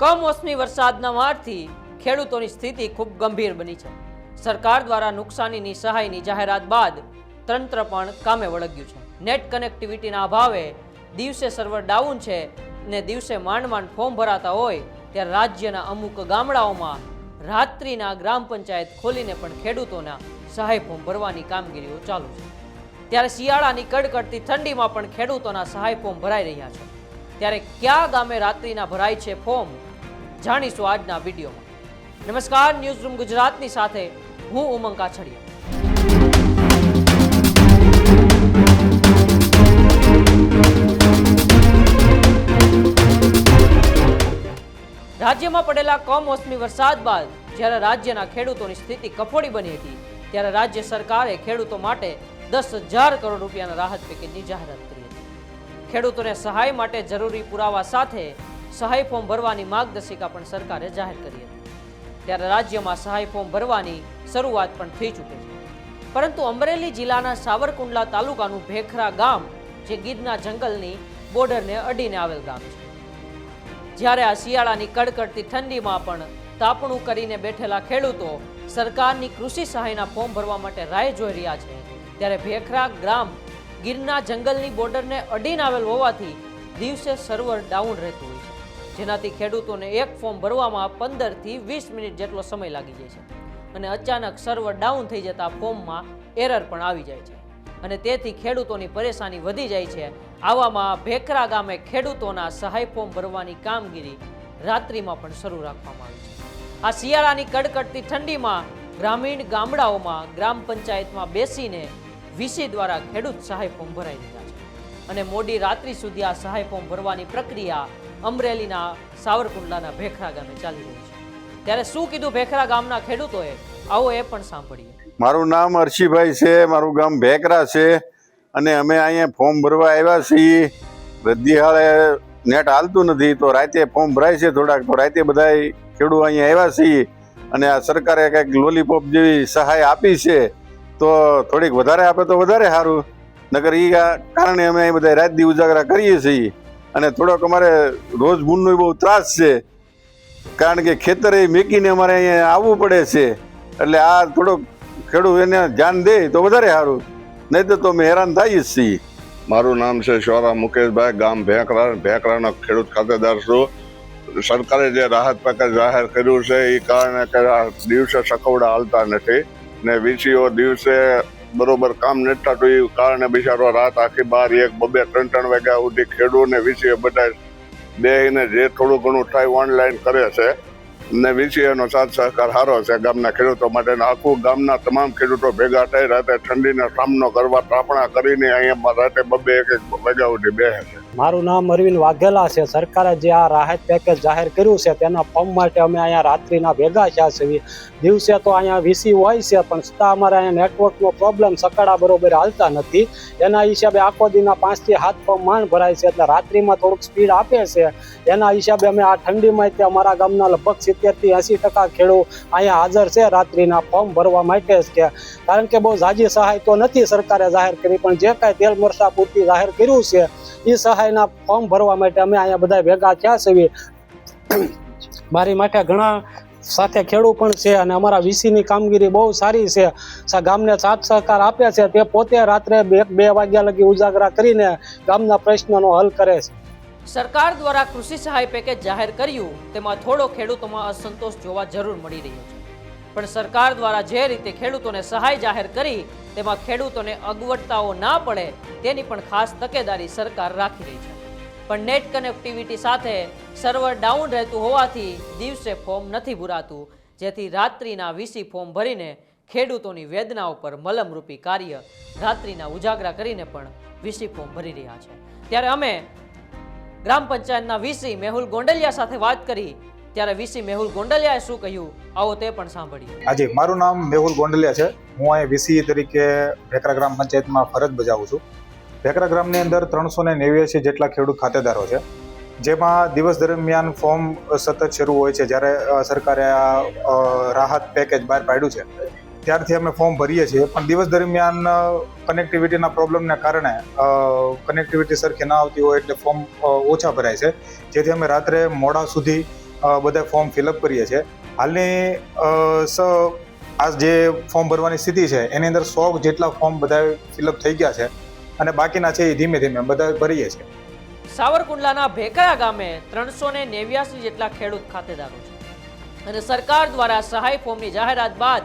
કમોસમી વરસાદના મારથી ખેડૂતોની સ્થિતિ ખૂબ ગંભીર બની છે. સરકાર દ્વારા નુકસાનીની સહાયની જાહેરાત બાદ તંત્ર પણ કામે વળગ્યું છે. નેટ કનેક્ટિવિટીના અભાવે દિવસે સર્વર ડાઉન છે ને દિવસે માંડ માંડ ફોર્મ ભરાતા હોય ત્યારે રાજ્યના અમુક ગામડાઓમાં રાત્રિના ગ્રામ પંચાયત ખોલીને પણ ખેડૂતોના સહાય ફોર્મ ભરવાની કામગીરીઓ ચાલુ છે. ત્યારે શિયાળાની કડકડતી ઠંડીમાં પણ ખેડૂતોના સહાય ફોર્મ ભરાઈ રહ્યા છે. ત્યારે કયા ગામે રાત્રિના ભરાય છે ફોર્મ? જાણીશું આજના વિડીયોમાં. નમસ્કાર ન્યૂઝ રૂમ ગુજરાતની સાથે હું ઉમંગ કાછડિયા. રાજ્યમાં પડેલા કમોસમી વરસાદ બાદ જ્યારે રાજ્યના ખેડૂતોની સ્થિતિ કફોડી બની હતી, ત્યારે રાજ્ય સરકારે ખેડૂતો માટે દસ હજાર કરોડ રૂપિયાના રાહત પેકેજની જાહેરાત કરી હતી. ખેડૂતોને સહાય માટે જરૂરી પુરાવા સાથે સહાય ફોર્મ ભરવાની માર્ગદર્શિકા પણ સરકારે જાહેર કરી હતી. ત્યારે રાજ્યમાં સહાય ફોર્મ ભરવાની શરૂઆત પણ થઈ ચૂકી છે. પરંતુ અમરેલી જિલ્લાના સાવરકુંડલા તાલુકાનું ભેખરા ગામ, જે ગીરના જંગલની બોર્ડરને અડીને આવેલ ગામ છે. જ્યારે આ શિયાળાની કડકડતી ઠંડીમાં પણ તાપણું કરીને બેઠેલા ખેડૂતો સરકારની કૃષિ સહાયના ફોર્મ ભરવા માટે રાહ જોઈ રહ્યા છે, ત્યારે ભેખરા ગ્રામ ગીરના જંગલની બોર્ડરને અડીને આવેલ હોવાથી દિવસે સર્વર ડાઉન રહેતું જેનાથી ખેડૂતોને એક ફોર્મ ભરવામાં પંદરથી વીસ મિનિટ જેટલો સમય લાગી જાય છે. અને અચાનક સર્વર ડાઉન થઈ જતા ફોર્મમાં એરર પણ આવી જાય છે. અને તેથી ખેડૂતોની પરેશાની વધી જાય છે. આવામાં ભેખરા ગામે ખેડૂતોના સહાય ફોર્મ ભરવાની કામગીરી રાત્રિમાં પણ શરૂ રાખવામાં આવી છે. આ શિયાળાની કડકડતી ઠંડીમાં ગ્રામીણ ગામડાઓમાં ગ્રામ પંચાયતમાં બેસીને વીસી દ્વારા ખેડૂત સહાય ફોર્મ ભરાઈ દીધા છે. અને મોડી રાત્રિ સુધી આ સહાય ફોર્મ ભરવાની પ્રક્રિયા અમરેલીના સાવરકુંડલાના ભેખરા ગામે ચાલી રહ્યું છે. ત્યારે શું કીધું ભેખરા ગામના ખેડૂતોએ? આવો એ પણ સાંભળીએ. મારું નામ હર્ષિભાઈ છે, મારું ગામ ભેખરા છે અને અમે અહીંયા ફોર્મ ભરવા આવ્યા છીએ. રદ્દીહાળે નેટ હાલતું નથી, તો રાતે ફોર્મ ભરાય છે થોડાક, તો રાતે બધા ખેડૂત અહીંયા આવ્યા છીએ અને આ સરકારે કંઈક લોલીપોપ જેવી સહાય આપી છે, તો થોડીક વધારે આપે તો વધારે સારું. નગર એ કારણે અમે બધા રાત દી ઉજાગરા કરીએ છીએ. અને થોડોક અમારે રોજ ગુણનો બહુ ત્રાસ છે. કારણ કે ખેતરે મેકીને અમારે અહીંયા આવવું પડે છે. એટલે આ થોડોક ખેડૂત એને ધ્યાન દે તો વધારે સારું. નહીં તો અમે હેરાન થઈએ છીએ. મારું નામ છે શોરા મુકેશભાઈ, ગામ ભેંકરા ભેંકરાનો ખેડૂત ખાતેદાર છું. સરકારે જે રાહત પેકેજ જાહેર કર્યું છે એ કારણે કે દિવસે સકવડા હાલતા નથી. ને વીસીઓ દિવસે બરોબર કામ નથી તો એ કારણે બિચારો રાત આખી બાર એક, બબે, ત્રણ ત્રણ વાગ્યા સુધી ખેડૂત વિશે બધા બેહીને જે થોડું ઘણું થાય ઓનલાઈન કરે છે. ને વીસીએનો સાથ સહકાર સારો છે ગામના ખેડૂતો માટે આખું ગામના તમામ ખેડૂતો ભેગા થઈ રાતે ઠંડીનો સામનો કરવા તાપણા કરીને અહીંયા રાતે બબે એક એક વાગ્યા ઉઠી બેસે છે. મારું નામ અરવિંદ વાઘેલા છે. સરકારે જે આ રાહત પેકેજ જાહેર કર્યું છે તેના ફોર્મ માટે અમે અહીંયા રાત્રિના ભેગા થયા છીએ. દિવસે તો અહીંયા વીસી હોય છે, પણ છતાં અમારે અહીંયા નેટવર્કનો પ્રોબ્લેમ સકાળા બરોબર હાલતા નથી. એના હિસાબે આખો દીના પાંચથી સાત ફોર્મ માંડ ભરાય છે, એટલે રાત્રિમાં થોડુંક સ્પીડ આપે છે. એના હિસાબે અમે આ ઠંડીમાં તે અમારા ગામના લગભગ સિત્તેરથી એંસી ટકા ખેડૂત અહીંયા હાજર છે. રાત્રિના ફોર્મ ભરવા માટે જ કે. કારણ કે બહુ ઝાજી સહાય તો નથી સરકારે જાહેર કરી, પણ જે કાંઈ તેલ મરસા પૂરતી જાહેર કર્યું છે એ સહાયના ફોર્મ ભરવા માટે અમે અહીંયા બધા ભેગા થયા છે. મારી માટે ઘણા સાથે ખેડૂત પણ છે અને અમારા વીસીની કામગીરી બહુ સારી છે. ગામને સાથ સહકાર આપે છે, તે પોતે રાત્રે બે બે વાગ્યા લગી ઉજાગરા કરીને ગામના પ્રશ્નનો હલ કરે છે. સરકાર દ્વારા કૃષિ સહાય પેકેજ જાહેર કર્યું, તેમાં થોડો ખેડૂતોમાં અસંતોષ જોવા જરૂર મળી રહ્યો છે. પણ સરકાર દ્વારા જે રીતે ખેડૂતોને સહાય જાહેર કરી, તેમાં ખેડૂતોને અગવડતાઓ ના પડે, તેની પણ ખાસ તકેદારી સરકાર રાખી રહી છે. પણ નેટ કનેક્ટિવિટી સાથે સર્વર ડાઉન રહેતું હોવાથી દિવસે ફોર્મ નથી ભરાતું, જેથી રાત્રિના વીસી ફોર્મ ભરીને ખેડૂતોની વેદના ઉપર મલમરૂપી કાર્ય રાત્રિના ઉજાગરા કરીને પણ વીસી ફોર્મ ભરી રહ્યા છે. ત્યારે અમે ગ્રામ પંચાયતના વીસી મેહુલ ગોંડલિયા સાથે વાત કરી, ત્યારે વીસી મેહુલ ગોંડલિયાએ શું કહ્યું? આવો તે પણ સાંભળીએ. આજે મારું નામ મેહુલ ગોંડલિયા છે. હું અહીં વીસી તરીકે ભેકરા ગ્રામ પંચાયતમાં ફરજ બજાવું છું. ભેકરા ગ્રામની અંદર ત્રણસો ને નેવ્યાસી જેટલા ખેડૂત ખાતેદારો છે. જેમાં દિવસ દરમિયાન ફોર્મ સતત શરૂ હોય છે. જ્યારે સરકારે આ રાહત પેકેજ બહાર પાડ્યું છે. ત્યારથી અમે ફોર્મ ભરીએ છીએ. પણ દિવસ દરમિયાન કનેક્ટિવિટીના પ્રોબ્લેમને કારણે કનેક્ટિવિટી સરખી ના આવતી હોય એટલે ફોર્મ ઓછા ભરાય છે. જેથી અમે રાત્રે મોડા સુધી બધા ફોર્મ ફિલઅપ કરીએ છીએ. હાલની સ આ જે ફોર્મ ભરવાની સ્થિતિ છે, એની અંદર સો જેટલા ફોર્મ બધા ફિલઅપ થઈ ગયા છે અને બાકીના છે એ ધીમે ધીમે બધા ભરીએ છીએ. સાવરકુંડલાના ભેકરા ગામે ત્રણસો ને નેવ્યાસી જેટલા ખેડૂત ખાતેદારો છે. અને સરકાર દ્વારા સહાય ફોર્મની જાહેરાત બાદ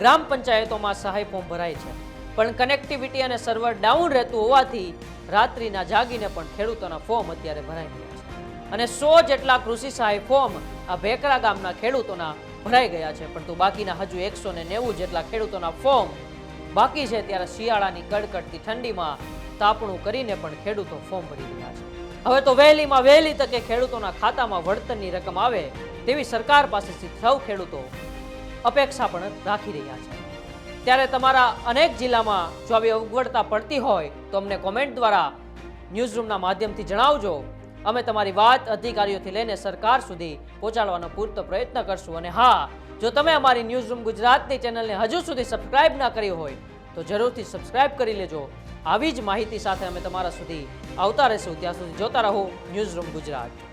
ગ્રામ પંચાયતોમાં સહાય ફોર્મ ભરાય છે. પણ કનેક્ટિવિટી અને સર્વર ડાઉન રહેતું હોવાથી રાત્રિના જાગીને પણ ખેડૂતોના ફોર્મ અત્યારે ભરાઈ ગયા છે. અને સો જેટલા કૃષિ સહાય ફોર્મ આ ભેકરા ગામના ખેડૂતોના ભરાઈ ગયા છે. પરંતુ બાકીના હજુ એકસો નેવું જેટલા ખેડૂતોના ફોર્મ બાકી છે ત્યારે શિયાળાની કડકડતી ઠંડીમાં તાપણું કરીને પણ ખેડૂતો ફોર્મ ભરી રહ્યા છે. હવે તો વહેલીમાં વહેલી તકે ખેડૂતોના ખાતામાં વળતરની રકમ આવે તેવી સરકાર પાસેથી સૌ ખેડૂતો અપેક્ષા પણ રાખી રહ્યા છે. ત્યારે તમારા અનેક જિલ્લામાં જો આવી અગવડતા પડતી હોય, તો અમને કોમેન્ટ દ્વારા ન્યૂઝરૂમના માધ્યમથી જણાવજો. અમે તમારી વાત અધિકારીઓથી લઈને સરકાર સુધી પહોંચાડવાનો પૂરતો પ્રયત્ન કરશું. અને હા, જો તમે અમારી ન્યૂઝરૂમ ગુજરાતની ચેનલને હજુ સુધી સબસ્ક્રાઇબ ના કરી હોય, તો જરૂરથી સબસ્ક્રાઇબ કરી લેજો. આવી જ માહિતી સાથે અમે તમારા સુધી આવતા રહીશું. ત્યાં સુધી જોતા રહો ન્યૂઝરૂમ ગુજરાત.